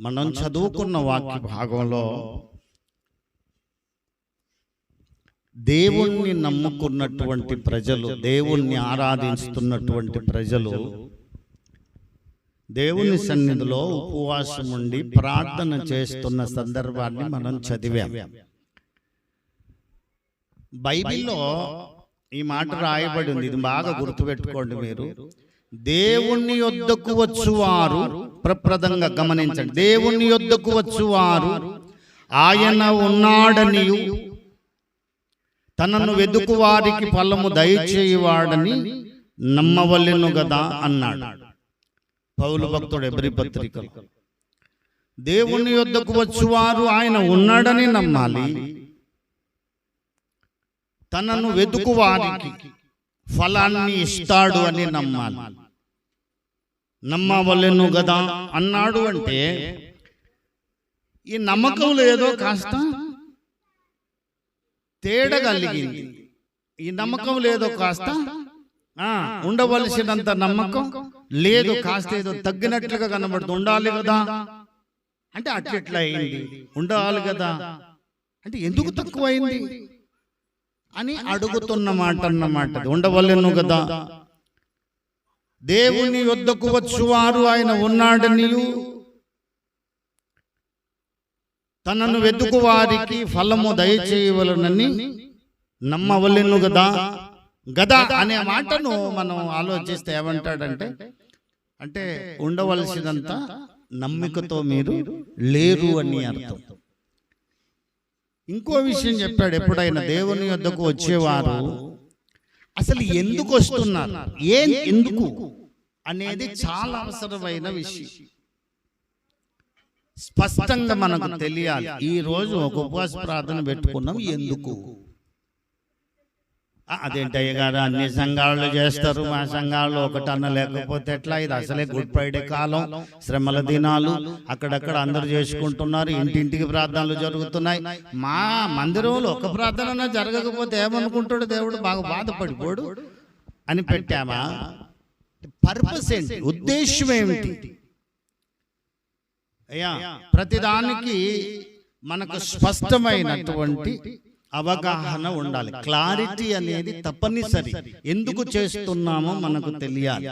మనం చదువుకున్న వాక్య భాగంలో దేవుణ్ణి నమ్ముకున్నటువంటి ప్రజలు దేవుణ్ణి ఆరాధిస్తున్నటువంటి ప్రజలు దేవుని సన్నిధిలో ఉపవాసం ఉండి ప్రార్థన చేస్తున్న సందర్భాన్ని మనం చదివాం. బైబిల్లో ఈ మాట రాయబడి ఉంది ఇది బాగా గుర్తుపెట్టుకోండి మీరు. దేవుణ్ణి యొద్దకు వచ్చువారు ప్రప్రదంగా గమనించండి. దేవుని యొద్దకు వచ్చువారు ఆయన ఉన్నాడని తనను వెదుకు వారికి ఫలము దయచేయవాడని నమ్మవలెను గదా అన్నాడు. పౌలు భక్తుడు ఎబ్రి పత్రికలు దేవుని యొద్దకు వచ్చువారు ఆయన ఉన్నాడని నమ్మాలి. తనను వెతుకు వారికి ఫలాన్ని ఇస్తాడు అని నమ్మాలి. నమ్మవలెను గదా అన్నాడు అంటే ఈ నమ్మకం లేదో కాస్త తేడా కలిగింది ఈ నమ్మకం లేదో కాస్త ఉండవలసినంత నమ్మకం లేదు కాస్త ఏదో తగ్గినట్లుగా కనబడుతుంది ఉండాలి కదా. అంటే అట్లెట్లా అయింది? ఉండాలి కదా. అంటే ఎందుకు తక్కువైంది? అని అడుగుతున్న మాట అన్నమాట. ఉండవలెను కదా దేవుని యొద్దకు వచ్చువారు ఆయన ఉన్నాడనియు. తనను వెతుకు వారికి ఫలము దయచేయవలనని నమ్మవలెను గదా? గదా అనే మాటను మనం ఆలోచిస్తే ఏమంటాడంటే అంటే ఉండవలసినంత నమ్మికతో మీరు లేరు అని అర్థం. ఇంకో విషయం చెప్పాడు ఎప్పుడైనా దేవుని యొద్దకు వచ్చేవారు అసలు ఎందుకు వస్తున్నారు? ఏం ఎందుకు? అనేది చాలా అవసరమైన విషయం. స్పష్టంగా మనకు తెలియాలి. ఈ రోజు ఒక ఉపవాస ప్రార్థన పెట్టుకున్నాం. ఎందుకు? అదేంటయ్య అదేంటి అయ్య గారు? అన్ని సంఘాలు చేస్తారు. మా సంఘాల్లో ఒకటన్న లేకపోతే ఎట్లా? ఇది అసలే గుడ్ ఫ్రైడే కాలం. శ్రమల దినాలు. అక్కడక్కడ అందరూ చేసుకుంటున్నారు. ఇంటింటికి ప్రార్థనలు జరుగుతున్నాయి. మా మందిరంలో ఒక ప్రార్థన జరగకపోతే ఏమనుకుంటాడు దేవుడు? బాగా బాధపడిపోడు. అని పెట్టామా? పర్పస్ ఏంటి? ఉద్దేశం ఏమిటి? అయ్యా ప్రతిదానికి మనకు స్పష్టమైనటువంటి అవగాహన ఉండాలి. క్లారిటీ అనేది తప్పనిసరి. ఎందుకు చేస్తున్నామో మనకు తెలియాలి.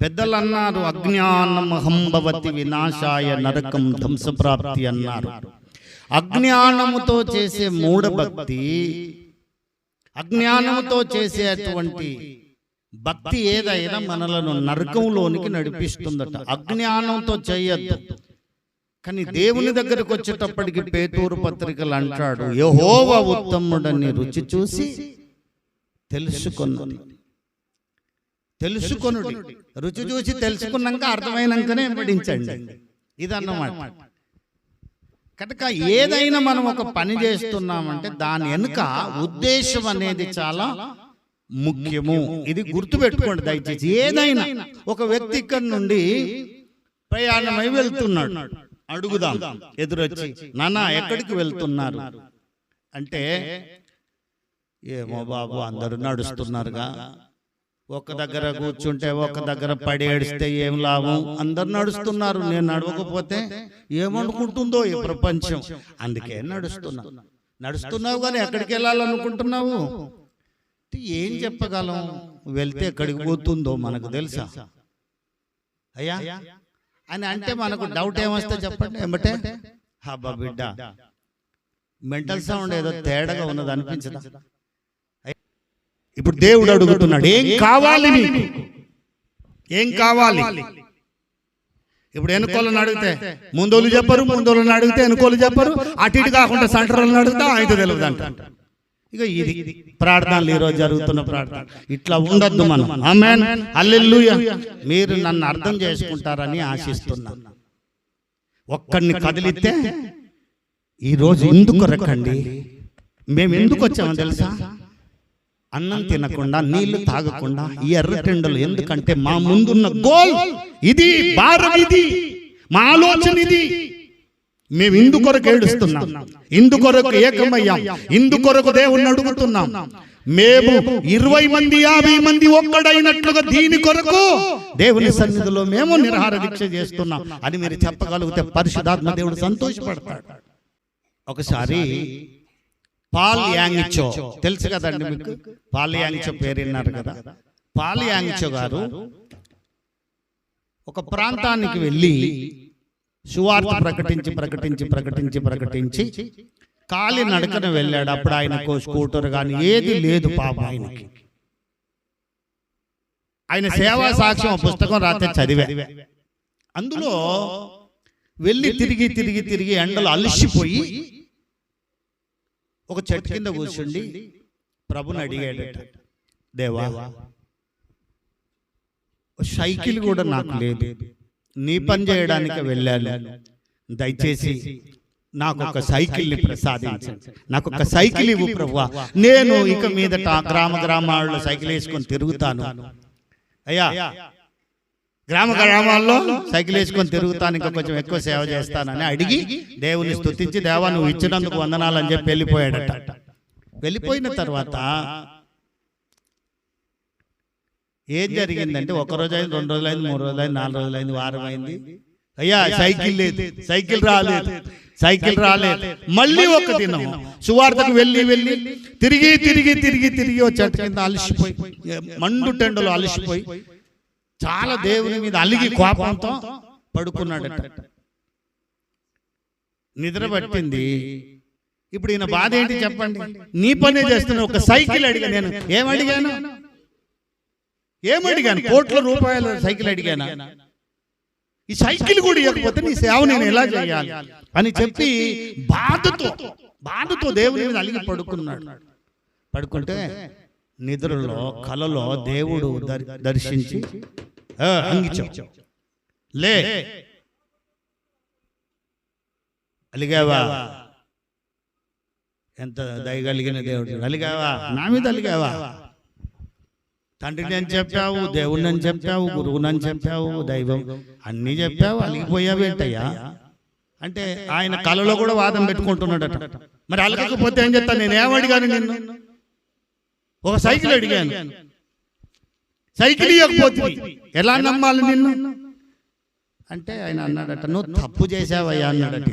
పెద్దలు అన్నారు అజ్ఞానం హంభవతి వినాశాయ నరకం ధ్వంసప్రాప్తి అన్నారు. అజ్ఞానముతో చేసే మూఢభక్తి అజ్ఞానముతో చేసేటువంటి భక్తి ఏదైనా మనలను నరకంలోనికి నడిపిస్తుందట. అజ్ఞానంతో చేయొద్దు. కానీ దేవుని దగ్గరకు వచ్చేటప్పటికి పేతూరు పత్రికలు అంటాడు. యహోవ ఉత్తముడని రుచి చూసి తెలుసుకొను తెలుసుకొనుడి. రుచి చూసి తెలుసుకున్నాక అర్థమైనాకనే పడించండి ఇదన్నమాట. కనుక ఏదైనా మనం ఒక పని చేస్తున్నామంటే దాని వెనుక ఉద్దేశం అనేది చాలా ముఖ్యము. ఇది గుర్తుపెట్టుకోండి దయచేసి. ఏదైనా ఒక వ్యక్తి ఇక్కడ నుండి ప్రయాణమై వెళ్తున్నాడు. అడుగుదాం. ఎదురొచ్చి నాన్న ఎక్కడికి వెళ్తున్నారు? అంటే ఏమో బాబు అందరూ నడుస్తున్నారుగా. ఒక దగ్గర కూర్చుంటే ఒక దగ్గర పడి ఏడిస్తే ఏం లాభం? అందరు నడుస్తున్నారు. నేను నడవకపోతే ఏమనుకుంటుందో ఈ ప్రపంచం. అందుకే నడుస్తున్నా. నడుస్తున్నావు కానీ ఎక్కడికి వెళ్ళాలనుకుంటున్నావు? ఏం చెప్పగలం? వెళ్తే ఎక్కడికి పోతుందో మనకు తెలుసా? అయ్యా? అని అంటే మనకు డౌట్ ఏమొస్తే చెప్పండి. ఏమంటే హబ్బా బిడ్డ మెంటల్ సౌండ్ ఏదో తేడాగా ఉన్నది అనిపించదా? ఇప్పుడు దేవుడు అడుగుతున్నాడు ఏం కావాలి నీకు? ఏం కావాలి? ఇప్పుడు ఎన్నుకోలను అడిగితే ముందోళ్ళు చెప్పరు ముందోళ్ళని అడిగితే ఎన్నుకోలు చెప్పరు అటు ఇటు కాకుండా సెంటర్లను అడిగితే అయితే తెలియదు అంట. ఇక ఇది ప్రార్థనలు ఈరోజు జరుగుతున్న ప్రార్థన. ఇట్లా ఉండొద్దు మనం. ఆమెన్ మీరు నన్ను అర్థం చేసుకుంటారని ఆశిస్తున్నాను ఒక్కడిని కదిలితే ఈరోజు ఎందుకు రకండి మేము ఎందుకు వచ్చామో తెలుసా? అన్నం తినకుండా నీళ్ళు తాగకుండా ఈ ఎర్రటెండలు ఎందుకంటే మా ముందున్న గోల్ ఇది భారం ఇది మా ఆలోచన ఇది మేము ఇందు కొరకు ఏడుస్తున్నాం. ఇందు కొరకు ఏకమయ్యాం. ఇందు కొరకు దేవుణ్ణి అడుగుతున్నాం. మేము ఇరవై మంది యాభై మంది ఒక్కడైనట్లుగా దీని కొరకు దేవుని సన్నిధిలో మేము నిరహార దీక్ష చేస్తున్నాం అని మీరు చెప్పగలిగితే పరిశుధాత్మ దేవుడు సంతోషపడతాడు. ఒకసారి పాల్ యాంగిచో తెలుసు కదండి మీకు? పాల్ యాంగిచో పేరు విన్నారు కదా? పాల్ యాంగిచో గారు ఒక ప్రాంతానికి వెళ్ళి సువార్త ప్రకటించి ప్రకటించి ప్రకటించి ప్రకటించి కాలి నడకన వెళ్ళాడు. అప్పుడు ఆయనకు స్కూటర్ కానీ ఏది లేదు పాప ఆయనకి. ఆయన సేవా సాక్ష్యం పుస్తకం రాతే చదివా. అందులో వెళ్ళి తిరిగి తిరిగి తిరిగి ఎండలు అలసిపోయి ఒక చెట్టు కింద కూర్చుండి ప్రభుని అడిగాడట దేవా సైకిల్ కూడా నాకు లేదు. నీ పని చేయడానికి వెళ్ళాను. దయచేసి నాకు ఒక సైకిల్ని ప్రసాదించండి. నాకు ఒక సైకిల్ ఇవ్వు ప్రభువా. నేను ఇక మీదట ఆ గ్రామ గ్రామాల్లో సైకిల్ వేసుకొని తిరుగుతాను. అయ్యా గ్రామ గ్రామాల్లో సైకిల్ వేసుకొని తిరుగుతాను. ఇంకా కొంచెం ఎక్కువ సేవ చేస్తానని అడిగి దేవుని స్తుతించి దేవా నువ్వు ఇచ్చినందుకు వందనాలని చెప్పి వెళ్ళిపోయాడట. వెళ్ళిపోయిన తర్వాత ఏం జరిగిందంటే ఒక రోజు అయింది రెండు రోజులు అయింది మూడు రోజులు అయింది నాలుగు రోజులు అయింది వారం అయింది. అయ్యా సైకిల్ లేదు సైకిల్ రాలేదు సైకిల్ రాలేదు. మళ్ళీ ఒక దినం సువార్తకు వెళ్ళి వెళ్ళి తిరిగి తిరిగి తిరిగి తిరిగి వచ్చేట కింద అలసిపోయి మండు టెండలో అలసిపోయి చాలా దేవుని మీద అలిగి కోపంతో పడుకున్నాడట. నిద్ర పట్టింది. ఇప్పుడు ఈయన బాధ ఏంటి చెప్పండి? నీ పనే చేస్తున్నా ఒక సైకిల్ అడిగా నేను. ఏమడిగాను? ఏమడిగాను? కోట్ల రూపాయల సైకిల్ అడిగాను? ఈ సైకిల్ కూడా ఇవ్వకపోతే నీ సేవ నేను ఎలా చేయాలి? అని చెప్పి బాధతో బాధతో దేవుని మీద అలిగి పడుకున్నాడు. పడుకుంటే నిద్రలో కలలో దేవుడు దర్- దర్శించి "ఆ, అంగిచం లే. అలిగావా? ఎంత దయగలిగిన దేవుడు. అలిగావా? నా మీద అలిగావా? తండ్రిని అని చెప్పావు దేవుడిని అని చెప్పావు గురువుని అని చెప్పావు దైవం. అన్నీ చెప్పావు అలిగిపోయావేంటయ్యా అంటే ఆయన కలలో కూడా వాదం పెట్టుకుంటున్నాడట. మరి అలగకపోతే ఏం చెప్తాను నేను ఏమడిగాను నిన్ను? ఒక సైకిల్ అడిగాను. సైకిల్ ఇవ్వకపోతే ఎలా నమ్మాలి నిన్ను? అంటే ఆయన అన్నాడట నువ్వు తప్పు చేసావయ్యా అన్నాడట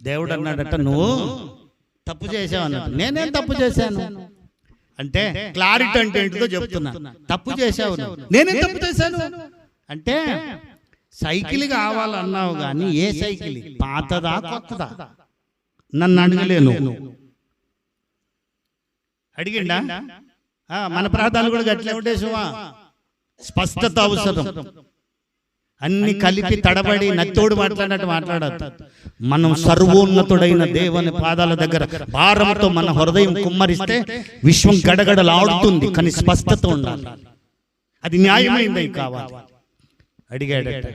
దేవుడు అన్నాడట నువ్వు తప్పు చేసావు అన్నాడు నేనేం తప్పు చేశాను? అంటే క్లారిటీ అంటే ఏంటిదో చెప్తున్నా. తప్పు చేసావు. నేనేం తప్పు చేశాను? అంటే సైకిల్ కావాలన్నావు కానీ ఏ సైకిల్ పాతదా కొత్తదా? నన్ను అడగలేను. అడిగిండా? మన ప్రాంతాలు కూడా గట్లే ఉంటే సుమా స్పష్టత అవసరం. అన్ని కలిపి తడబడి నత్తోడు మాట్లాడినట్టు మాట్లాడద్దు. మనం సర్వోన్నతుడైన దేవుని పాదాల దగ్గర భారంతో మన హృదయం కుమ్మరిస్తే విశ్వం గడగడలాడుతుంది కానీ స్పష్టత ఉండాలి. అది న్యాయమైంది కావాలి. అడిగాడట.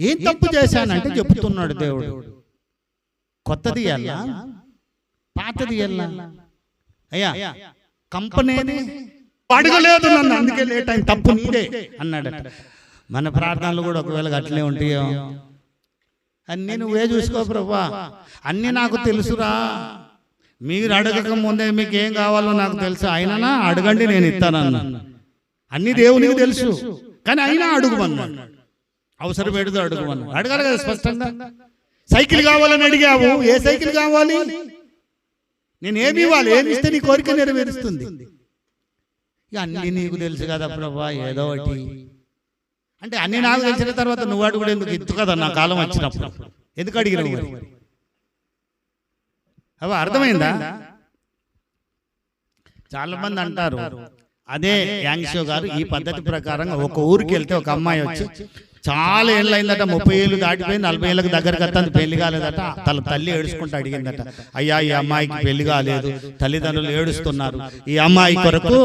ఏం తప్పు చేశానంటే చెప్తున్నాడు దేవుడు. కొత్తది ఎలా పాతది ఎలా అయ్యా కంపెనీని అడగలేదు నన్ను. అందుకే లేట్ అయింది. తప్పు నీదే. అన్నాడట. మన ప్రార్థనలు కూడా ఒకవేళ అట్లే ఉంటాయో. అన్నీ నువ్వే చూసుకో ప్రభా. అన్నీ నాకు తెలుసురా. మీరు అడగక ముందే మీకు ఏం కావాలో నాకు తెలుసు. అయినా అడగండి నేను ఇస్తానన్నా అన్ని దేవునికి తెలుసు. కానీ అయినా అడుగుమన్నాడు. అవసరం పెడుతూ అడుగుమన్నాడు అడగాలి కదా స్పష్టంగా. సైకిల్ కావాలని అడిగావు? ఏ సైకిల్ కావాలి? నేను ఏమి ఇవ్వాలి? ఏమి ఇస్తే నీ కోరిక నెరవేరుస్తుంది. ఇక అన్ని నీకు తెలుసు కదా ప్రభా ఏదో ఒకటి. అంటే అన్ని నాకు తెలిసిన తర్వాత నువ్వు అడుగుడు ఎందుకు ఇత్తు కదా నా కాలం వచ్చినప్పుడు? ఎందుకు అడిగినావు మరి? అవి అర్థమైందా? చాలా మంది అంటారు. అదే యాంగ్షో గారు ఈ పద్ధతి ప్రకారంగా ఒక ఊరికి వెళ్తే ఒక అమ్మాయి వచ్చి చాలా ఏళ్ళు అయిందట ముప్పై ఏళ్ళు దాటిపోయి నలభై ఏళ్ళకి దగ్గరకు వస్తుంది పెళ్ళి కాలేదట. తన తల్లి ఏడుచుకుంటూ అడిగిందట. అయ్యా ఈ అమ్మాయికి పెళ్ళి కాలేదు. తల్లిదండ్రులు ఏడుస్తున్నారు. ఈ అమ్మాయి కొరకు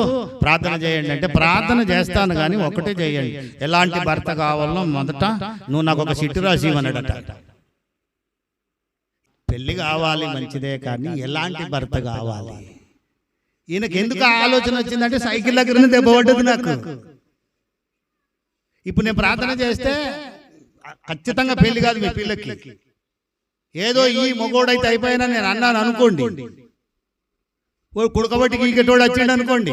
ప్రార్థన చేయండి అంటే ప్రార్థన చేస్తాను కానీ ఒకటే చేయండి. ఎలాంటి భర్త కావాలో మొదట నువ్వు నాకు ఒక సిట్టు రాసి ఇవ్వనడట పెళ్ళి కావాలి మంచిదే కానీ ఎలాంటి భర్త కావాలి? ఈయనకి ఎందుకు ఆలోచన వచ్చిందంటే సైకిల్ దగ్గర దెబ్బ పడ్డది నాకు. ఇప్పుడు నేను ప్రార్థన చేస్తే ఖచ్చితంగా పెళ్ళి కాదు మీ పిల్లకి. ఏదో ఈ మొగోడైతే అయిపోయినా నేను అన్నాను అనుకోండి. కుడకబట్టి గీకెటోడు వచ్చాడు అనుకోండి.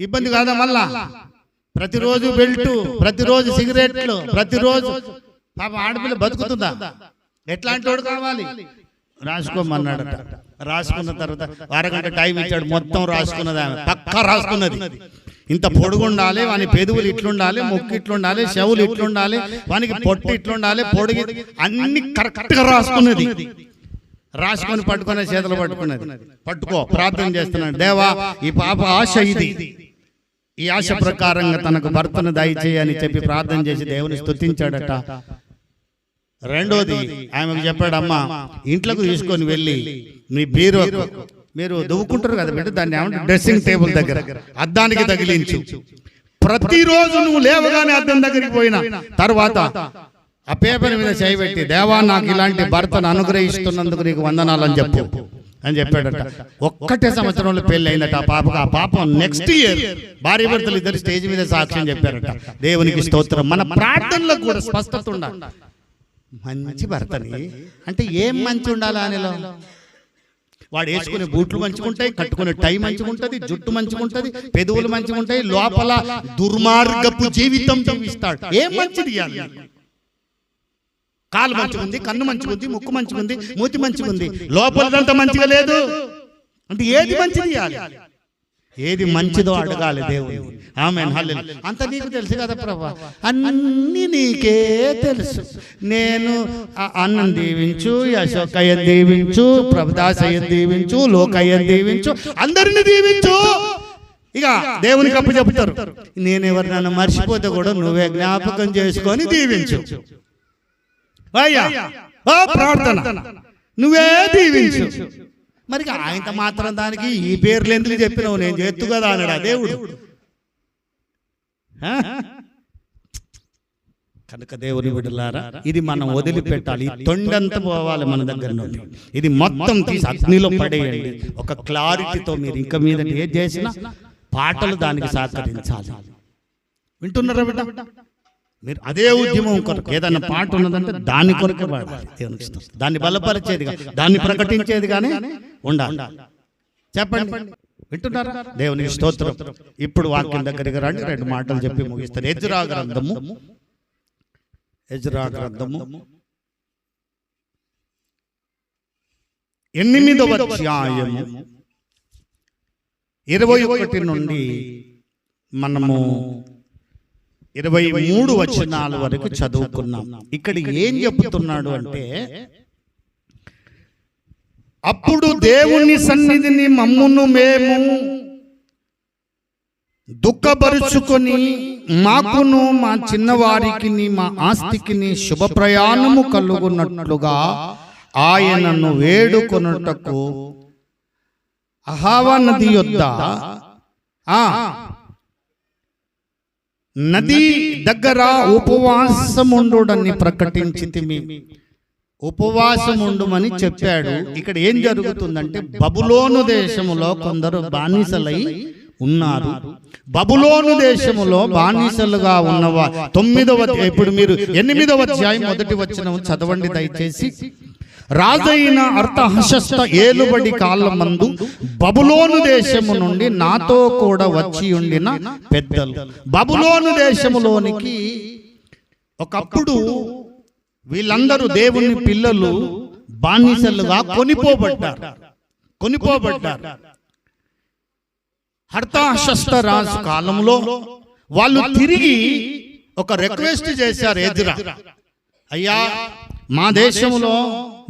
ఇబ్బంది కాదా మళ్ళా? ప్రతిరోజు బెల్ట్ ప్రతిరోజు సిగరెట్లు ప్రతిరోజు పాప ఆడపిల్ల బతుకుతుందా? ఎట్లాంటి వాడు కావాలి? రాసుకోమన్నాడట రాసుకున్న తర్వాత అరగంట టైం ఇచ్చాడు మొత్తం రాసుకున్నది ఆమె. పక్కా రాసుకున్నది. ఇంత పొడుగుండాలి వాని పెదవులు ఇట్లుండాలి ముక్కు ఇట్లుండాలి చెవులు ఇట్లుండాలి వానికి పొట్టు ఇట్లుండాలి పొడుగు అన్ని కరెక్ట్గా రాసుకున్నది రాసుకొని పట్టుకునే చేతులు పట్టుకున్నది పట్టుకో ప్రార్థన చేస్తున్నాడు. దేవా ఈ పాప ఆశ ఇది. ఈ ఆశ ప్రకారంగా తనకు భర్తను దయచేయని చెప్పి ప్రార్థన చేసి దేవుని స్తుతించాడట. రెండోది ఆమెకు చెప్పాడు అమ్మా ఇంట్లోకి తీసుకొని వెళ్ళి మీ బీరో మీరు దువ్వుకుంటారు కదా బిడ్డ దాన్ని ఏమంటే డ్రెస్సింగ్ టేబుల్ దగ్గర. అద్దానికి తగిలించు. ప్రతిరోజు నువ్వు లేవగానే అద్దం దగ్గరికి పోయినా తర్వాత ఆ పేపర్ మీద చేయబెట్టి దేవా నాకు ఇలాంటి భర్తను అనుగ్రహిస్తున్నందుకు నీకు వందనాలని చెప్పు. అని చెప్పాడట. ఒక్కటే సంవత్సరంలో పెళ్ళి అయిందట ఆ పాపకు. ఆ పాపం నెక్స్ట్ ఇయర్ భార్య భర్తలు ఇద్దరు స్టేజ్ మీద సాక్ష్యం చెప్పారట. దేవునికి స్తోత్రం. మన ప్రార్థనలో కూడా స్పష్టత ఉండాలి. మంచి భర్తని. అంటే ఏం మంచి ఉండాలి ఆయనలో వాడు వేసుకునే బూట్లు మంచిగుంటాయి కట్టుకునే టై మంచిగుంటది జుట్టు మంచిగుంటది పెదవులు మంచిగుంటాయి లోపల దుర్మార్గపు జీవితం జీవిస్తాడు ఏం మంచిది కాలు మంచిగుంది కన్ను మంచిగుంది ముక్కు మంచిగుంది మూతి మంచిగుంది. లోపలదంతా మంచిగా లేదు. అంటే ఏది మంచిది ఏది మంచిదో అడగాలి దేవుడు ఆమె అంత నీకు తెలుసు కదా ప్రభా. అన్ని నీకే తెలుసు. నేను అన్నం దీవించు అశోకయ్య దీవించు ప్రభుదాసయ్య దీవించు లోకయ్య దీవించు అందరిని దీవించు. ఇక దేవునికి అప్పు చెప్తారు. నేను ఎవరినైనా మర్చిపోతే కూడా నువ్వే జ్ఞాపకం చేసుకొని దీవించు. అయ్యా ప్రార్థన. నువ్వే దీవించు. మరి ఆయనతో మాత్రం దానికి ఈ పేర్లు ఎందుకు చెప్పినావు? నేను చేత్తు కదా అన్నాడు దేవుడు? కనుక దేవుని బిడ్డలారా ఇది మనం వదిలిపెట్టాలి. తొండంతా పోవాలి మన దగ్గర నుండి. ఇది మొత్తం తీసి అగ్నిలో పడేయండి. ఒక క్లారిటీతో మీరు ఇంకా మీద ఏది చేసినా పాటలు దానికి సహకరించాలి. వింటున్నారా బిడ్డ? మీరు అదే ఉద్యమం కొరకు ఏదైనా పాట ఉన్నదంటే దాని కొరకే పాడాలి దేవునికి. దాన్ని బలపరిచేది దాన్ని ప్రకటించేది కానీ ఉండాలి. చెప్పండి. వింటున్నారా? దేవునికి స్తోత్రం. ఇప్పుడు వాక్యం దగ్గరికి రండి. రెండు మాటలు చెప్పి ముగిస్తారు ఎజ్రా గ్రంథము. ఎజ్రా గ్రంథము. ఎనిమిదవ అధ్యాయము. ఇరవై ఒకటి నుండి మనము ఇరవై మూడు వచనాల వరకు చదువుకున్నాం. ఇక్కడ ఏం చెబుతున్నాడు అంటే అప్పుడు దేవుని సన్నిధిని మమ్మును మేము దుఃఖపరుచుకొని మాకును మా చిన్నవారికి మా ఆస్తికిని శుభ ప్రయాణము కలుగునట్లుగా ఆయనను వేడుకొనుటకు అహావా నది యొద్ద. ఆ నది దగ్గర ఉపవాసముండుడని ప్రకటించితిమి. ఉపవాసముండుమని చెప్పాడు. ఇక్కడ ఏం జరుగుతుందంటే బబులోను దేశములో కొందరు బానిసలై ఉన్నారు. బబులోను దేశములో బానిసలుగా ఉన్నవా తొమ్మిదవ ఇప్పుడు మీరు ఎనిమిదవ అధ్యాయం మొదటి వచ్చిన చదవండి దయచేసి. రాజైన అర్థహశస్త ఏలుబడి కాలమందు బబులోను దేశము నుండి నాతో కూడా వచ్చి ఉండిన పెద్దలు. బబులోను దేశములోనికి ఒకప్పుడు వీళ్ళందరూ దేవుని పిల్లలు బానిసలుగా కొనిపోబడ్డారు. కొనిపోబడ్డారు. హర్తాశస్త రాజు కాలంలో వాళ్ళు తిరిగి ఒక రిక్వెస్ట్ చేశారు ఎదురా. అయ్యా మా దేశంలో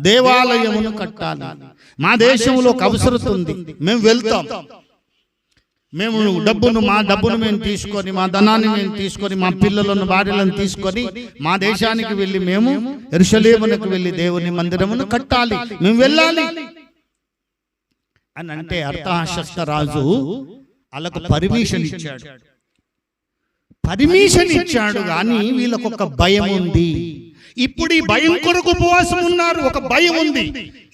దేవాలయమును కట్టాలి. మా దేశంలో ఒక అవసరత ఉంది. మేము వెళ్తాం. మేము డబ్బును మా డబ్బును మేము తీసుకొని మా ధనాన్ని మేము తీసుకొని మా పిల్లలను భార్యలను తీసుకొని మా దేశానికి వెళ్ళి మేము ఎరుషలేమునకు వెళ్ళి దేవుని మందిరమును కట్టాలి. మేము వెళ్ళాలి. అని అంటే అర్థాశస్త రాజు వాళ్ళకు పర్మిషన్ ఇచ్చాడు. పర్మిషన్ ఇచ్చాడు కానీ వీళ్ళకు ఒక భయం ఉంది. ఇప్పుడు ఈ భయం కొరకు ఉపవాసం ఉన్నారు. ఒక భయం ఉంది.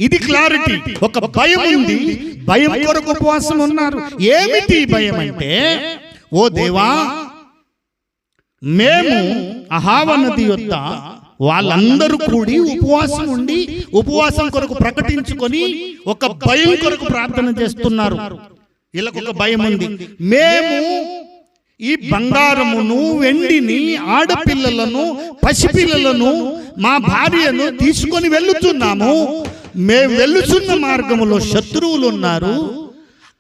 ఇది క్లారిటీ ఒక భయం ఉంది. భయం కొరకు ఉపవాసం ఉన్నారు. ఏమిటి భయం అంటే? ఓ దేవా మేము అహావ నది యొక్క వాళ్ళందరూ కూడి ఉపవాసం ఉండి ఉపవాసం కొరకు ప్రకటించుకొని ఒక భయం కొరకు ప్రార్థన చేస్తున్నారు. వీళ్ళకు ఒక భయం ఉంది. మేము ఈ బంగారమును వెండిని ఆడపిల్లలను పసిపిల్లలను మా భార్యను తీసుకొని వెళ్ళుతున్నాము మేము వెళ్ళుచున్న మార్గములో శత్రువులు ఉన్నారు.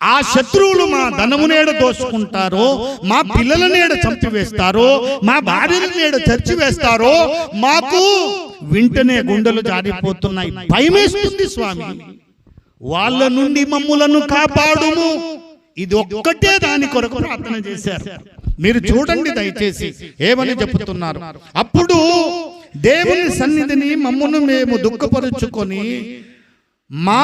ఆ శత్రువులు మా ధనము నేడ దోసుకుంటారో మా పిల్లల నేడ చంపివేస్తారో మా భార్యల నేడ చర్చి వేస్తారో మాకు వింటనే గుండెలు జారిపోతున్నాయి. భయమేస్తుంది స్వామి. వాళ్ళ నుండి మమ్ములను కాపాడుము. ఇది ఒక్కటే దాని కొరకు ప్రార్థన చేశారు. మీరు చూడండి దయచేసి ఏమని చెప్తున్నారు? అప్పుడు దేవుని సన్నిధిని మమ్మును మేము దుఃఖపరుచుకొని మా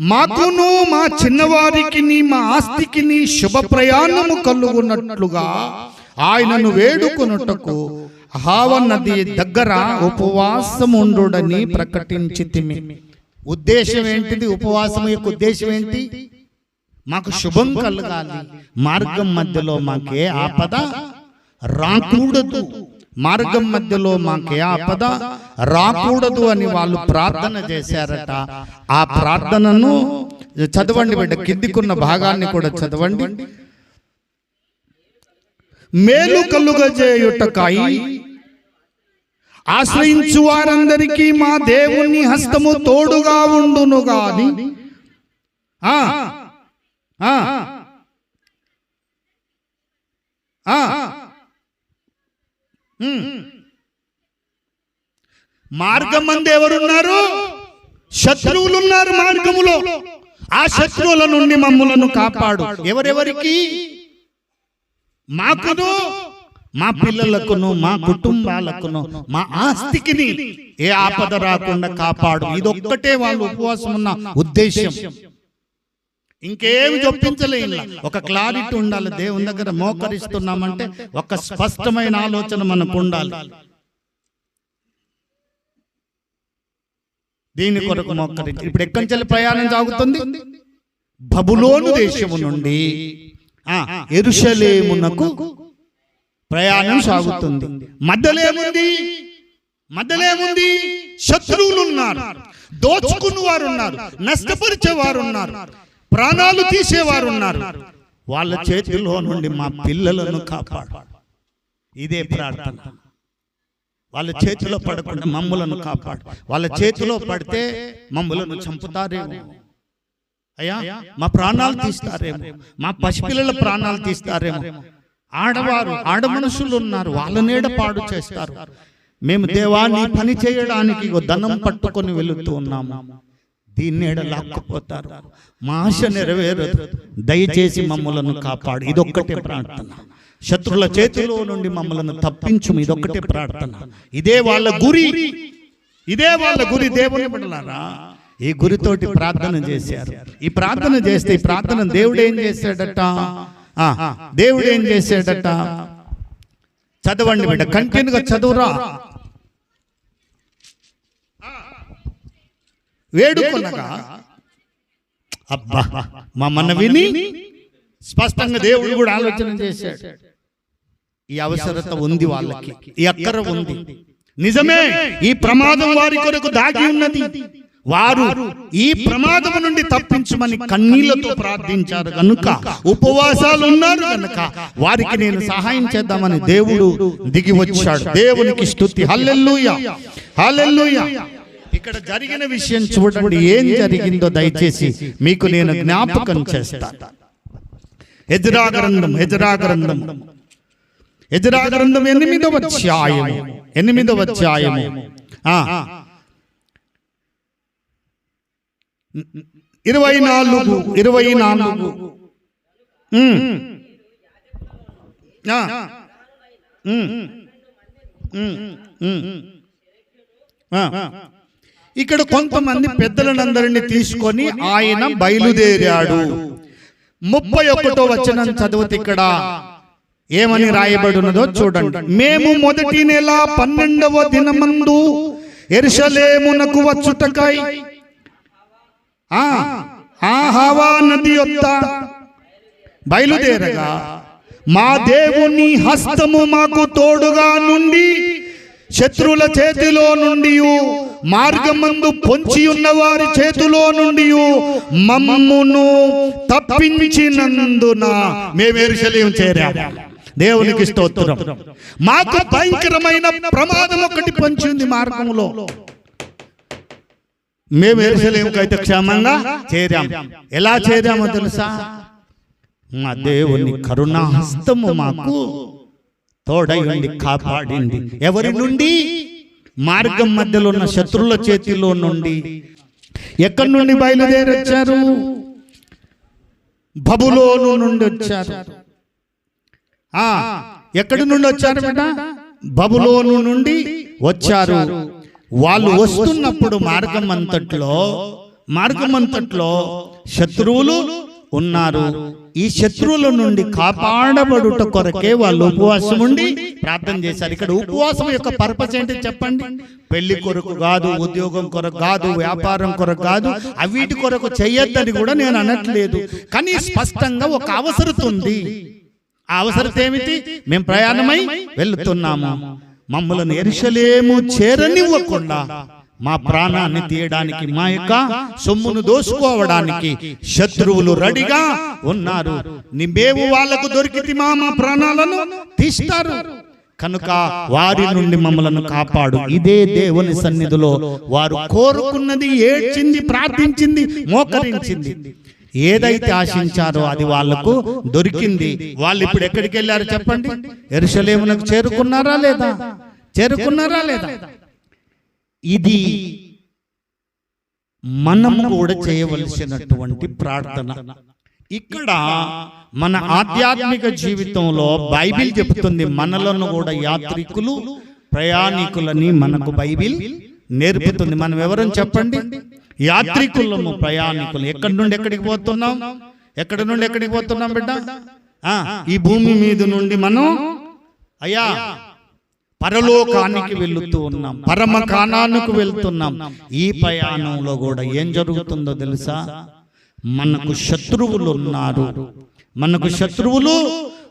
మాకును మా చిన్నవారికి మా ఆస్తికి శుభ ప్రయాణము కలుగున్నట్లుగా ఆయనను వేడుకొనుటకు హావ నది దగ్గర ఉపవాసముండుడని ప్రకటించితిమి. ఉద్దేశం ఏంటిది? ఉపవాసం యొక్క ఉద్దేశం ఏంటి? మాకు శుభం కలగాలి. మార్గం మధ్యలో మాకే ఆపద రాకూడదు. మార్గం మధ్యలో మాకే ఆపద రాకూడదు అని వాళ్ళు ప్రార్థన చేశారట. ఆ ప్రార్థనను చదవండి బిడ్డ కిందికున్న భాగాన్ని కూడా చదవండి. మేలు కలుగజేయుటకాయి. ఆశ్రయించు వారందరికీ మా దేవుని హస్తము తోడుగా ఉండును గాని. మార్గం మంది ఎవరున్నారు శత్రువులు ఉన్నారు మార్గములో. ఆ శత్రువుల నుండి మమ్ములను కాపాడు. ఎవరెవరికి? మాకును మా పిల్లలకును మా కుటుంబాలకును మా ఆస్తికిని ఏ ఆపద రాకుండా కాపాడు. ఇదొక్కటే వాళ్ళు ఉపవాసం ఉన్న ఉద్దేశం ఇంకేమి చొప్పించలేదు ఒక క్లారిటీ ఉండాలి దేవుని దగ్గర మోకరిస్తున్నామంటే ఒక స్పష్టమైన ఆలోచన మనకు ఉండాలి. దీని కొరకు మోకరించి ఇప్పుడు ఎక్కడి నుంచి ప్రయాణం సాగుతుంది? బబులోను దేశము నుండి. ఆ, ఎరుషలేమునకు ప్రయాణం సాగుతుంది. మధ్యలో ఏముంది మధ్యలో ఏముంది శత్రువులు ఉన్నారు దోచుకున్న వారు ఉన్నారు నష్టపరిచే వారు ఉన్నారు ప్రాణాలు తీసేవారు ఉన్నారు. వాళ్ళ చేతిలో నుండి మా పిల్లలను కాపాడు. ఇదే ప్రార్థన. వాళ్ళ చేతిలో పడకుండా మమ్ములను కాపాడు. వాళ్ళ చేతిలో పడితే మమ్ములను చంపుతారేమో. అయ్యా మా ప్రాణాలు తీస్తారేమో. మా పసిపిల్లల ప్రాణాలు తీస్తారేమో. ఆడవారు ఆడ మనుషులు ఉన్నారు. వాళ్ళ నీడ పాడు చేస్తారు. మేము దేవాన్ని పని చేయడానికి ధనం పట్టుకొని వెళుతూ ఉన్నాము. దీన్ని నీడ లాక్కుపోతారు? మా ఆశ నెరవేరదు. దయచేసి మమ్మలను కాపాడు. ఇదొక్కటే ప్రార్థన. శత్రుల చేతిలో నుండి మమ్మలను తప్పించు ఇదొక్కటే ప్రార్థన. ఇదే వాళ్ళ గురి. ఇదే వాళ్ళ గురి. దేవుని బిడ్డలారా ఈ గురితోటి ప్రార్థన చేశారు. ఈ ప్రార్థన చేస్తే ఈ ప్రార్థన దేవుడు ఏం చేశాడట? దేవుడు ఏం చేశాడట? చదవండి బిడ్డ. కంటిన్యూగా చదువురా. వేడుకొనగా అబ్బా మా మన విని స్పష్టంగా దేవుడు కూడా ఆలోచన చేశాడు. ఈ అవసరత ఉంది వాళ్ళకి ఈ అక్కర ఉంది. నిజమే ఈ ప్రమాదం వారి కొరకు దాగి ఉన్నది. వారు ఈ ప్రమాదం నుండి తప్పించమని కన్నీళ్ళతో ప్రార్థించారు కనుక ఉపవాసాలు ఉన్నారు కనుక వారికి నేను సహాయం చేద్దామని దేవుడు దిగి వచ్చాడు. దేవునికి స్తుతి హల్లెలూయా. హల్లెలూయా. ఇక్కడ జరిగిన విషయం చూడండి. ఏం జరిగిందో దయచేసి మీకు నేను జ్ఞాపకం చేస్తాను. ఎజరా గ్రంథం ఎజరా గ్రంథం ఎజరా గ్రంథం ఎనిమిదవ అధ్యాయము. ఎనిమిదవ ఆ. ఇరవై నాలుగు ఇరవై నాలుగు. ఆ. ఇక్కడ కొంతమంది పెద్దలనందరినీ తీసుకొని ఆయన బయలుదేరాడు. ముప్పై ఒకటో వచనం చదివితే ఇక్కడ ఏమని రాయబడి ఉన్నదో చూడండి. మేము మొదటి నెల పన్నెండవ దినమందు ఎరుషలేమునకు వచ్చుటకై ఆ హవా నది యొద్ద బయలుదేరగా. మా దేవుని హస్తము మాకు తోడుగా నుండి శత్రువుల చేతిలో నుండి మార్గమందు పొంచి ఉన్న వారి చేతిలో నుండి మమ్మును తప్పించినందున మేము ఎరుసలేం చేరా దేవునికి స్తోత్రం. మాకు భయంకరమైన ప్రమాదం ఒకటి పొంచింది మార్గంలో. మేము ఎరుసలేంకైతే క్షేమంగా చేరాం ఎలా చేరామో తెలుసా? మా దేవుని కరుణాహస్తము మాకు. తోడై ఉండి కాపాడింది. ఎవరి నుండి? మార్గం మధ్యలో ఉన్న శత్రువుల చేతిలో నుండి. ఎక్కడి నుండి బయలుదేరి వచ్చారు బబులోను నుండి వచ్చారు. ఆ ఎక్కడి నుండి వచ్చారు బిడ్డ బబులోను నుండి వచ్చారు. వాళ్ళు వస్తున్నప్పుడు మార్గం అంతట్లో మార్గం అంతట్లో శత్రువులు ఉన్నారు. ఈ శత్రువుల నుండి కాపాడబడుట కొరకే వాళ్ళు ఉపవాసం ఉండి ప్రార్థన చేశారు. ఇక్కడ ఉపవాసం యొక్క పర్పస్ ఏంటి చెప్పండి. పెళ్ళి కొరకు కాదు ఉద్యోగం కొరకు కాదు వ్యాపారం కొరకు కాదు అవిటి కొరకు చెయ్యొద్దని కూడా నేను అనట్లేదు. కానీ స్పష్టంగా ఒక అవసరత ఉంది. ఆ అవసరత ఏమిటి? మేము ప్రయాణమై వెళ్తున్నాము. మమ్మల్ని ఎరుషలేము చేరనివ్వకుండా మా ప్రాణాన్ని తీయడానికి మా యొక్క సొమ్మును దోసుకోవడానికి శత్రువులు రెడీగా ఉన్నారు. ని- మేము వాళ్ళకు దొరికితే మా మా ప్రాణాలను తీస్తారు. కనుక వారి నుండి మమ్మలను కాపాడు. ఇదే దేవుని సన్నిధిలో వారు కోరుకున్నది ఏడ్చింది ప్రార్థించింది మోకరించింది. ఏదైతే ఆశించారో అది వాళ్ళకు దొరికింది. వాళ్ళు ఇప్పుడు ఎక్కడికి వెళ్ళారు చెప్పండి? ఎరుసలేమునకు చేరుకున్నారా లేదా? చేరుకున్నారా లేదా? ఇది మనము కూడా చేయవలసినటువంటి ప్రార్థన. ఇక్కడ మన ఆధ్యాత్మిక జీవితంలో బైబిల్ చెబుతుంది మనలను కూడా యాత్రికులు ప్రయాణికులని మనకు బైబిల్ నేర్పుతుంది. మనం ఎవరని చెప్పండి? యాత్రికులము ప్రయాణికులు. ఎక్కడి నుండి ఎక్కడికి పోతున్నాం? ఎక్కడి నుండి ఎక్కడికి పోతున్నాం బిడ్డ? ఈ భూమి మీద నుండి మనం? అయ్యా పరలోకానికి వెళుతూ ఉన్నాం. పరమ కానానికి వెళ్తున్నాం. ఈ ప్రయాణంలో కూడా ఏం జరుగుతుందో తెలుసా? మనకు శత్రువులు ఉన్నారు. మనకు శత్రువులు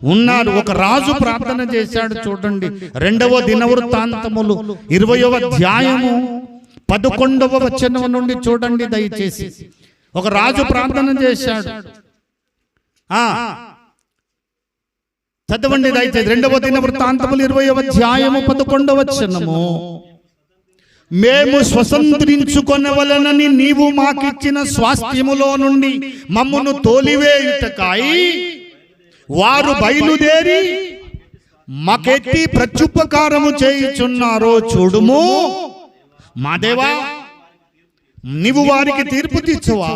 ఉన్నారు. ఒక రాజు ప్రార్థన చేశాడు చూడండి. రెండవ దినవృత్తాంతములు ఇరవయవ అధ్యాయము పదకొండవ వచనం నుండి చూడండి దయచేసి. ఒక రాజు ప్రార్థన చేశాడు. ఆ చదవండి దయచేసి. రెండవ దిన వృత్తాంతములు ఇరవై అధ్యాయము పదకొండవ వచనము. మేము స్వతంత్రించుకొనవలనని నీవు మాకిచ్చిన స్వాస్థ్యములో నుండి మమ్మను తోలివేయుటకాయి. వారు బయలుదేరి మాకెట్టి ప్రత్యుపకారము చేయుచున్నారో చూడుము. మా దేవా నీవు వారికి తీర్పు తీర్చవా?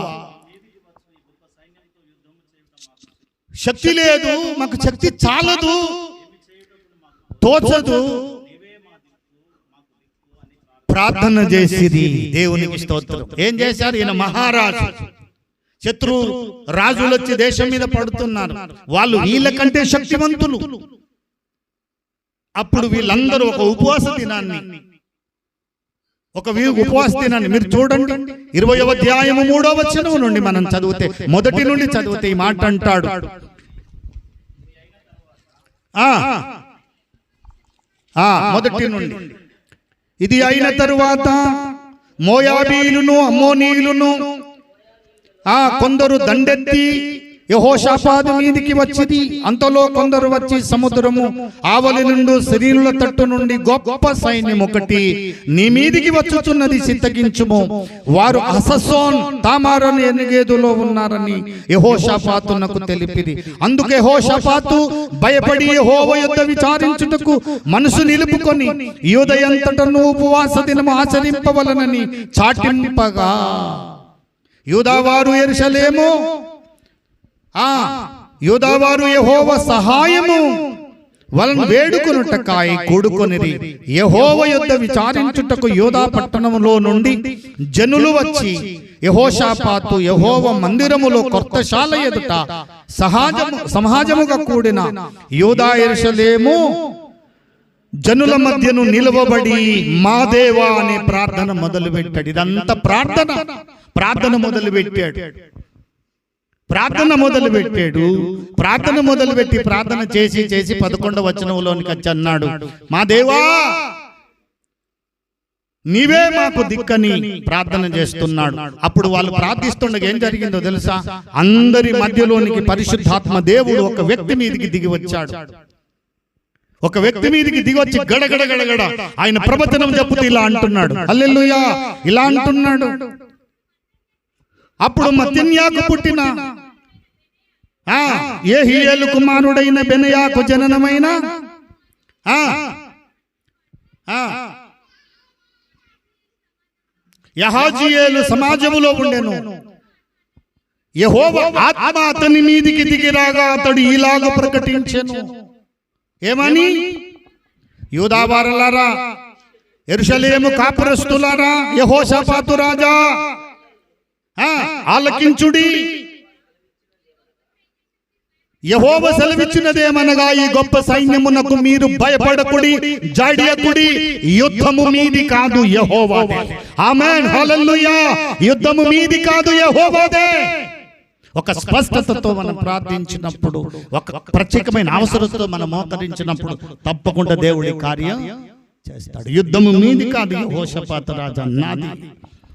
శక్తి లేదు మాకు శక్తి చాలదు. తోచదు. ప్రార్థన చేసిది దేవునికి స్తోత్రం. ఏం చేశారు? ఈయన మహారాజు. శత్రు రాజులు వచ్చి దేశం మీద పడుతున్నారు. వాళ్ళు వీళ్ళకంటే శక్తివంతులు. అప్పుడు వీళ్ళందరూ ఒక ఉపవాస దినాన్ని. ఒక వీ- ఉపవాస దినాన్ని. మీరు చూడండి. ఇరవై అధ్యాయము మూడో వచనం నుండి మనం చదివితే మొదటి నుండి చదివితే ఈ మాట అంటాడు. మొదటి నుండి. ఇది అయిన తరువాత మోయాబీలును అమ్మోనీయులును ఆ కొందరు దండెత్తి యహోషాపాదు మీదికి వచ్చింది. అంతలో కొందరు వచ్చి సముద్రము ఆవలి నుండి శరీరుల తట్టు నుండి గొప్ప సైన్యం ఒకటి నీ మీదికి వచ్చుచున్నది సిద్ధగించుము. వారు అససోన్ తామారని ఎనిగేదులో ఉన్నారని యహోషాపాతునకు తెలిపింది అందుకే యహోషాపాతు భయపడి యెహోవా యుద్ధ విచారించుటకు మనసు నిలుపుకొని యూదయంతటను ఉపవాస దినము ఆచరింపవలనని చాటింపగా. యూదావారు ఎరుసలేమో ఆ యూదావారు యెహోవ సహాయము వలన వేడుకొనుటకాయి కూడుకొనిరి. యెహోవ యుద్ధ విచారించుటకు యూదా పట్టణములో నుండి జనులు వచ్చి యహోషాపాతు యహోవ మందిరములో కొత్తశాల ఎదుట సహజము సమాజముగా కూడిన యూదా ఎరుసలేము జనుల మధ్యను నిలవబడి మా దేవా అనే ప్రార్థన మొదలు పెట్టాడు ఇదంతా ప్రార్థన. ప్రార్థన మొదలు పెట్టాడు ప్రార్థన మొదలు పెట్టాడు ప్రార్థన మొదలు పెట్టి ప్రార్థన చేసి చేసి పదకొండవ వచనంలోనికి వచ్చి అన్నాడు మా దేవా నీవే మాకు దిక్కని ప్రార్థన చేస్తున్నాడు. అప్పుడు వాళ్ళు ప్రార్థిస్తుండగా ఏం జరిగిందో తెలుసా? అందరి మధ్యలోనికి పరిశుద్ధాత్మ దేవుడు ఒక వ్యక్తి మీదకి దిగి వచ్చాడు. ఒక వ్యక్తి మీదకి దిగి వచ్చి గడగడ గడగడ. ఆయన ప్రవచనం చెప్పుతూ ఇలా అంటున్నాడు. హల్లెలూయా! ఇలా అంటున్నాడు. అప్పుడు మత్యన్యాకు పుట్టిన ఆ ఏహియేలు కుమారుడైన బెనయాకు జననమైన? ఆ ఆ యహాజియేలు సమాజములో ఉండెను. యెహోవా ఆత్మ అతని మీదికి దిగి రాగా అతడు ఇలాగ ప్రకటించెను. ఏమని? యూదావారలారా ఎరుషలేము కాపురస్తులారా యహోషపాతు రాజా. ఆలకించుడి. యహోవ సెలవిచ్చినదేమనగా ఈ గొప్ప సైన్యమునకు మీరు భయపడకుడి జాడియకుడి యుద్ధము మీది కాదు యహోవాదే. ఆమేన్. హల్లెలూయా. యుద్ధము మీది కాదు యహోవాదే. ఒక స్పష్టతతో మనం ప్రార్థించినప్పుడు ఒక ప్రత్యేకమైన అవసరంతో మనం మోకరించినప్పుడు తప్పకుండా దేవుడి కార్యం చేస్తాడు. యుద్ధము మీది కాదు యెహోషాపాతు రాజా నాది.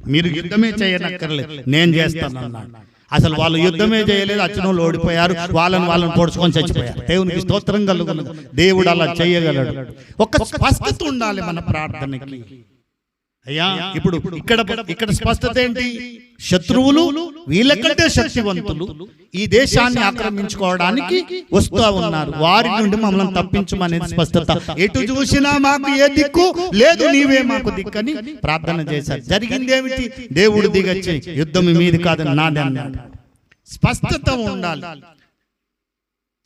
మీరు యుద్ధమే చేయనక్కర్లేదు. నేను చేస్తాను అన్నాడు. అసలు వాళ్ళు యుద్ధమే చేయలేదు అచ్చిన ఓడిపోయారు వాళ్ళని వాళ్ళని పొడుచుకొని చచ్చిపోయారు. దేవునికి స్తోత్రం కలుగును దేవుడు అలా చేయగలడు. ఒక స్పష్టత ఉండాలి మన ప్రార్థనకి. అయ్యా ఇప్పుడు ఇక్కడ ఇక్కడ స్పష్టత ఏంటి? శత్రువులు వీళ్ళకంటే శక్తివంతులు. ఈ దేశాన్ని ఆక్రమించుకోవడానికి వస్తూ ఉన్నారు. వారి నుండి మమ్మల్ని తప్పించమనేది స్పష్టత. ఎటు చూసినా మాకు ఏ దిక్కు? లేదు నీవే మాకు దిక్కని ప్రార్థన చేశారు. జరిగింది ఏమిటి? దేవుడు దిగచ్చి యుద్ధం మీది కాదని నాది అన్నాడు. స్పష్టత ఉండాలి.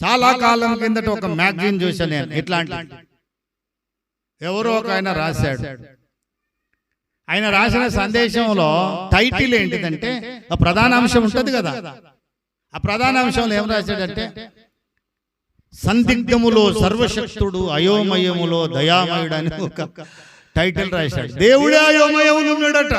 చాలా కాలం కిందట ఒక మ్యాగజైన్ చూశాను నేను ఇట్లాంటి ఎవరో ఒక ఆయన రాశాడు. ఆయన రాసిన సందేశంలో టైటిల్ ఏంటిదంటే ఆ ప్రధాన అంశం ఉంటుంది కదా. ఆ ప్రధాన అంశంలో ఏం రాశాడంటే సందిగ్ధములో సర్వశక్తుడు అయోమయములో దయామయుడు అని ఒక టైటిల్ రాశాడు. దేవుడే అయోమయములు ఉన్నాడట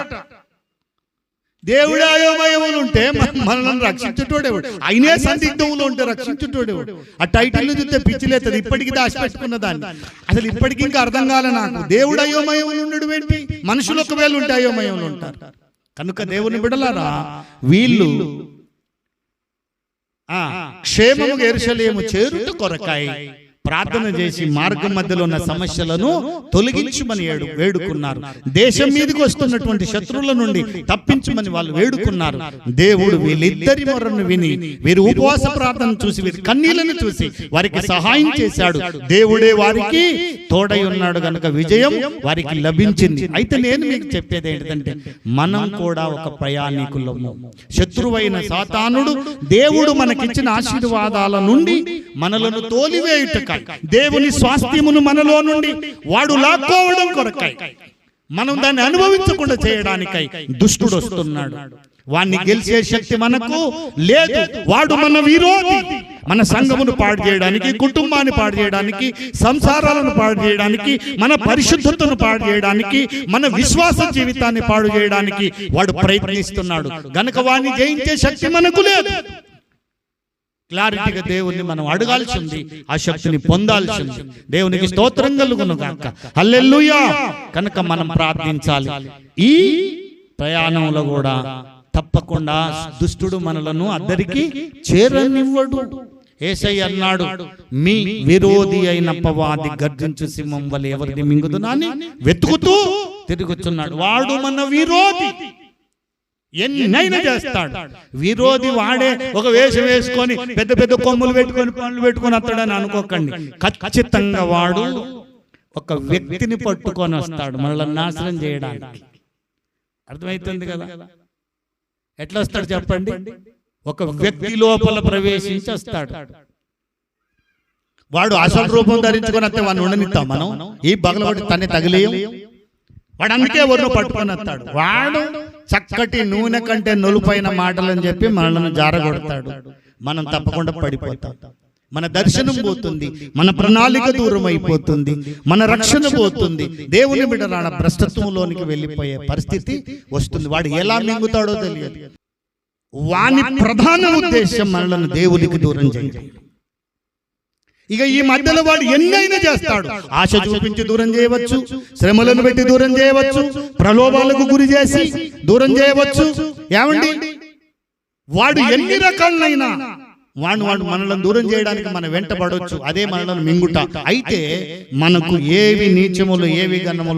దేవుడే అయోమయములు ఉంటే మన- మనల్ని రక్షించుటోడేవాడు. ఆయనే సందిగ్ధములు ఉంటే రక్షించుటోడేవాడు. ఆ టైటిల్ చూస్తే పిచ్చిలేస్తుంది ఇప్పటికీ దాచిపెట్టుకున్న దాన్ని. అసలు ఇప్పటికి ఇంకా అర్థం కాలే నాకు. దేవుడు అయోమయములు ఉండడు ఏంటి మనుషులు ఒకవేళ ఉంటే అయోమయములు ఉంటారు. కనుక దేవుని బిడలారా వీళ్ళు ఆ క్షేమముగా ఎరుసలేము చేరుట కొరకాయి ప్రార్థన చేసి మార్గం మధ్యలో ఉన్న సమస్యలను తొలగించమని ఏడు వేడుకున్నారు. దేశం మీదకి వస్తున్నటువంటి శత్రువుల నుండి తప్పించమని వాళ్ళు వేడుకున్నారు. దేవుడు వీళ్ళిద్దరి మొరను విని వీరి ఉపవాస ప్రార్థన చూసి వీరి కన్నీళ్ళను చూసి వారికి సహాయం చేశాడు. దేవుడే వారికి తోడై ఉన్నాడు గనుక విజయం వారికి లభించింది. అయితే నేను మీకు చెప్పేది ఏంటంటే మనం కూడా ఒక ప్రయాణికులము. శత్రువైన సాతానుడు దేవుడు మనకిచ్చిన ఆశీర్వాదాల నుండి మనలను తోలివేయుటకై. దేవుని స్వాస్థ్యమును మనలో నుండి వాడు లాక్కోవడం కొరకై మనం దాన్ని అనుభవించకుండా చేయడానికై దుష్టుడు వస్తున్నాడు. వాణ్ణి గెలిచే శక్తి మనకు లేదు. వాడు మన విరోధి. మన సంఘమును పాడు చేయడానికి కుటుంబాన్ని పాడు చేయడానికి సంసారాలను పాడు చేయడానికి మన పరిశుద్ధతను పాడు చేయడానికి మన విశ్వాస జీవితాన్ని పాడు చేయడానికి వాడు ప్రయత్నిస్తున్నాడు. గనక వాణ్ణి జయించే శక్తి మనకు లేదు. క్లారిటీగా దేవుణ్ణి మనం అడగాల్సింది ఆ శక్తిని పొందాల్సింది. దేవునికి స్తోత్రం కలుగును గాక. హల్లెలూయా! కనుక మనం ప్రార్థించాలి. ఈ ప్రయాణంలో కూడా తప్పకుండా దుష్టుడు మనలను అద్దరికి చేరనివ్వడు. ఏసై అన్నాడు మీ విరోధి అయిన పవాది గర్జించు సింహం వల్ల ఎవరిని మింగుదునాని? వెతుకుతూ తిరుగుతున్నాడు. వాడు మన విరోధి. ఎన్నైనా చేస్తాడు. విరోధి వాడే ఒక వేషం వేసుకొని పెద్ద పెద్ద కొమ్ములు పెట్టుకొని పనులు పెట్టుకొని వస్తాడని అనుకోకండి. ఖచ్చితంగా వాడు ఒక వ్యక్తిని పట్టుకొని వస్తాడు. మనల్ని నాశనం చేయడానికి. అర్థమవుతుంది కదా? ఎట్లా వస్తాడు చెప్పండి? ఒక వ్యక్తి లోపల ప్రవేశించి వస్తాడు. వాడు అసలు రూపం ధరించుకొని వస్తే వాడిని ఉండనిస్తాం మనం? ఈ బగలబడి తన్ని తగిలేయం వాడు అందుకే ఎవరినో పట్టుకొని వస్తాడు. వాడు చక్కటి నూనె కంటే నొలుపైన మాటలని చెప్పి మనల్ని జారగొడతాడు. మనం తప్పకుండా పడిపోతాం. మన దర్శనం పోతుంది మన ప్రణాళిక దూరం అయిపోతుంది మన రక్షణ పోతుంది. దేవుని బిడరాడ భ్రష్టత్వంలోనికి వెళ్ళిపోయే పరిస్థితి వస్తుంది. వాడు ఎలా మింగుతాడో తెలియదు. వాని ప్రధాన ఉద్దేశం మనలను దేవునికి దూరం చేయాలి ఇక ఈ మధ్యలో వాడు ఎన్నైనా చేస్తాడు. ఆశ చూపించి దూరం చేయవచ్చు శ్రమలను పెట్టి దూరం చేయవచ్చు ప్రలోభాలకు గురి చేసి దూరం చేయవచ్చు. ఏమండి? వాడు ఎన్ని రకాలైనా వాడు వాడు మనల్ని దూరం చేయడానికి మన వెంట పడవచ్చు. అదే మనల్ని మింగుట. అయితే మనకు ఏవి నీచములు ఏవి గన్నములు